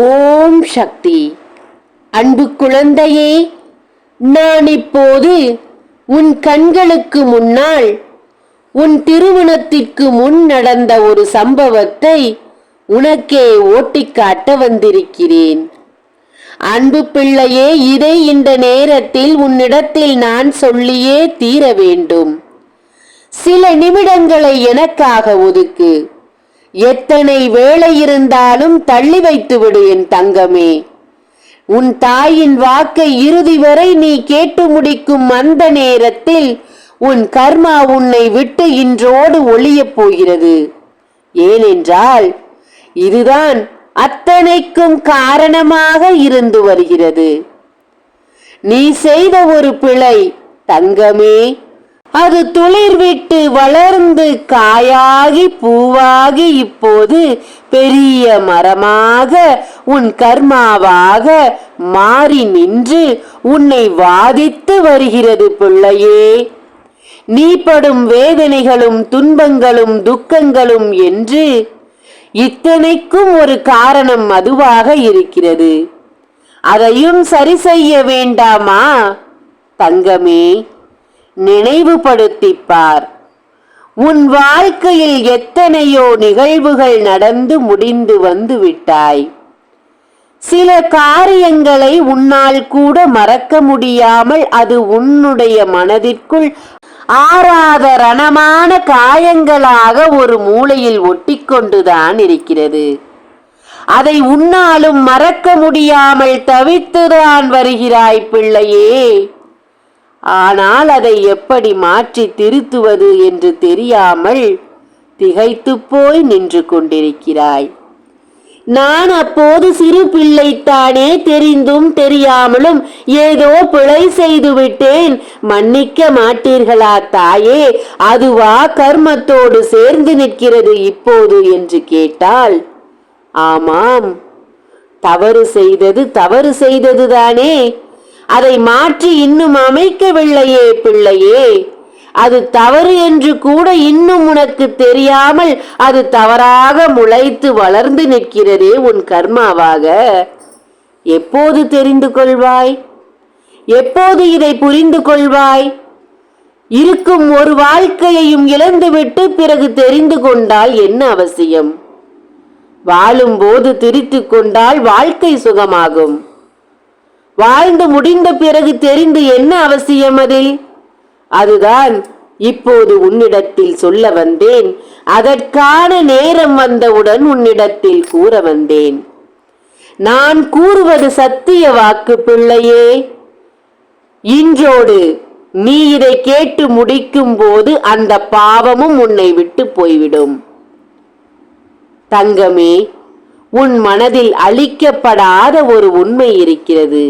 ஓம் சக்தி. அன்பு குழந்தையே நான் இப்போது உன் கண்களுக்கு முன்னால் உன் திருமணத்திற்கு முன் நடந்த ஒரு சம்பவத்தை உனக்கே ஓட்டிக்காட்ட வந்திருக்கிறேன். அன்பு பிள்ளையே இதை இந்த நேரத்தில் உன்னிடத்தில் நான் சொல்லியே தீர வேண்டும். சில நிமிடங்களை எனக்காக ஒதுக்கு. எத்தனை வேலை இருந்தாலும் தள்ளி வைத்துவிடு என் தங்கமே. உன் தாயின் வாக்கை இறுதி வரை நீ கேட்டு முடிக்கும் அந்த நேரத்தில் உன் கர்மா உன்னை விட்டு இன்றோடு ஒளியப் போகிறது. ஏனென்றால் இதுதான் அத்தனைக்கும் காரணமாக இருந்து வருகிறது. நீ செய்த ஒரு பிழை தங்கமே. அது துளிர்விட்டு வளர்ந்து காயாகி பூவாகி இப்போது பெரிய மரமாக உன் கர்மாவாக மாறி நின்று உன்னை வாதித்து வருகிறது பிள்ளையே. நீ படும் வேதனைகளும் துன்பங்களும் துக்கங்களும் என்று இத்தனைக்கும் ஒரு காரணம் அதுவாக இருக்கிறது. அதையும் சரி செய்ய வேண்டாமா தங்கமே? நினைவுபடுத்திப்பார். உன் வாழ்க்கையில் எத்தனையோ நிகழ்வுகள் நடந்து முடிந்து வந்து விட்டாய். சில காரியங்களை உன்னால் கூட மறக்க முடியாமல் அது உன்னுடைய மனதிற்குள் ஆறாத ரணமான காயங்களாக ஒரு மூலையில் ஒட்டிக்கொண்டுதான் இருக்கிறது. அதை உன்னாலும் மறக்க முடியாமல் தவித்துதான் வருகிறாய் பிள்ளையே. ஆனால் அதை எப்படி மாற்றி திருத்துவது என்று தெரியாமல் திகைத்துப் போய் நின்று கொண்டிருக்கிறாய். நான் அப்போது சிறு பிள்ளைத்தானே தெரிந்தும் தெரியாமலும் ஏதோ பிழை செய்து விட்டேன். மன்னிக்க மாட்டீர்களா தாயே? அதுவா கர்மத்தோடு சேர்ந்து நிற்கிறது இப்போது என்று கேட்டால் ஆமாம் தவறு செய்தது தவறு செய்ததுதானே. அதை மாற்றி இன்னும் அமைக்கவில்லையே பிள்ளையே. அது தவறு என்று கூட இன்னும் உனக்கு தெரியாமல் அது தவறாக முளைத்து வளர்ந்து நிற்கிறதே உன் கர்மாவாக. எப்போது தெரிந்து கொள்வாய்? எப்போது இதை புரிந்து கொள்வாய்? இருக்கும் ஒரு வாழ்க்கையையும் இழந்துவிட்டு பிறகு தெரிந்து கொண்டால் என்ன அவசியம்? வாழும்போது திரித்து கொண்டால் வாழ்க்கை சுகமாகும். வாழ்ந்து முடிந்த பிறகு தெரிந்து என்ன அவசியம் அதில்? அதுதான் இப்போது உன்னிடத்தில் சொல்ல வந்தேன். அதற்கான நேரம் வந்தவுடன் உன்னிடத்தில் கூற வந்தேன். நான் கூறுவது சத்திய வாக்கு பிள்ளையே. இன்றோடு நீ இதை கேட்டு முடிக்கும் போது அந்த பாவமும் உன்னை விட்டு போய்விடும். தங்கமே உன் மனதில் அழிக்கப்படாத ஒரு உண்மை இருக்கிறது.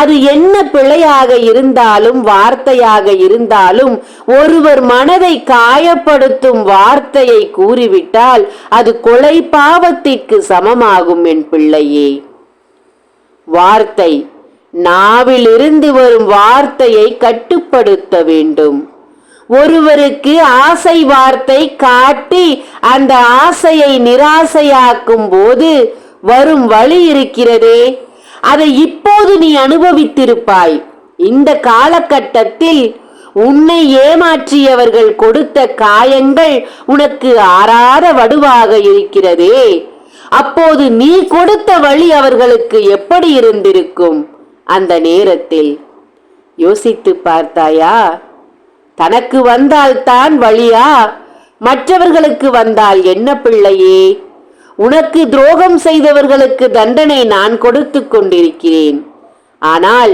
அது என்ன பிழையாக இருந்தாலும் வார்த்தையாக இருந்தாலும் ஒருவர் மனதை காயப்படுத்தும் வார்த்தையை கூறிவிட்டால் அது கொலை பாவத்திற்கு சமமாகும் என் பிள்ளையே. வார்த்தை நாவிலிருந்து வரும் வார்த்தையை கட்டுப்படுத்த வேண்டும். ஒருவருக்கு ஆசை வார்த்தை காட்டி அந்த ஆசையை நிராசையாக்கும் போது வரும் வழி இருக்கிறதே. அதை இப்போது நீ அனுபவித்திருப்பாய். இந்த காலகட்டத்தில் உன்னை ஏமாற்றியவர்கள் கொடுத்த காயங்கள் உனக்கு ஆறாத வடுவாக இருக்கிறதே. அப்போது நீ கொடுத்த வழி அவர்களுக்கு எப்படி இருந்திருக்கும்? அந்த நேரத்தில் யோசித்து பார்த்தாயா? தனக்கு வந்தால் தான் வழியா? மற்றவர்களுக்கு வந்தால் என்ன பிள்ளையே? உனக்கு துரோகம் செய்தவர்களுக்கு தண்டனை நான் கொடுத்து கொண்டிருக்கிறேன். ஆனால்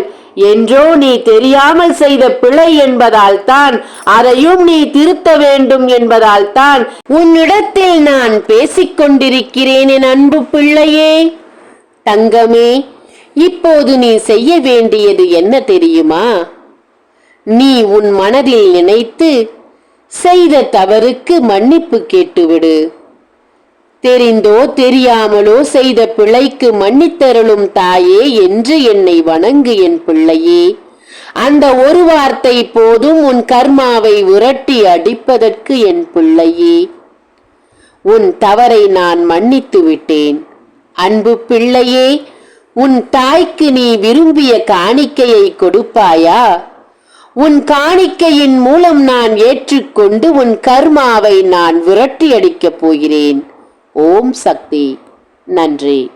என்றோ நீ தெரியாமல் செய்த பிழை என்பதால் தான் அதையும் நீ திருத்த வேண்டும் என்பதால் தான் உன்னிடத்தில் நான் பேசிக்கொண்டிருக்கிறேன் என் அன்பு பிள்ளையே. தங்கமே இப்போது நீ செய்ய வேண்டியது என்ன தெரியுமா? நீ உன் மனதில் நினைத்து செய்த தவறுக்கு மன்னிப்பு கேட்டுவிடு. தெரிந்தோ தெரியாமலோ செய்த பிழைக்கு மன்னித்தருளும் தாயே என்று என்னை வணங்கு என் பிள்ளையே. அந்த ஒரு வார்த்தை போதும் உன் கர்மாவை உரட்டி அடிப்பதற்கு என் பிள்ளையே. உன் தவறை நான் மன்னித்து விட்டேன். அன்பு பிள்ளையே உன் தாய்க்கு நீ விரும்பிய காணிக்கையை கொடுப்பாயா? உன் காணிக்கையின் மூலம் நான் ஏற்றுக்கொண்டு உன் கர்மாவை நான் விரட்டியடிக்கப் போகிறேன். ஓம் சக்தி. நன்றி.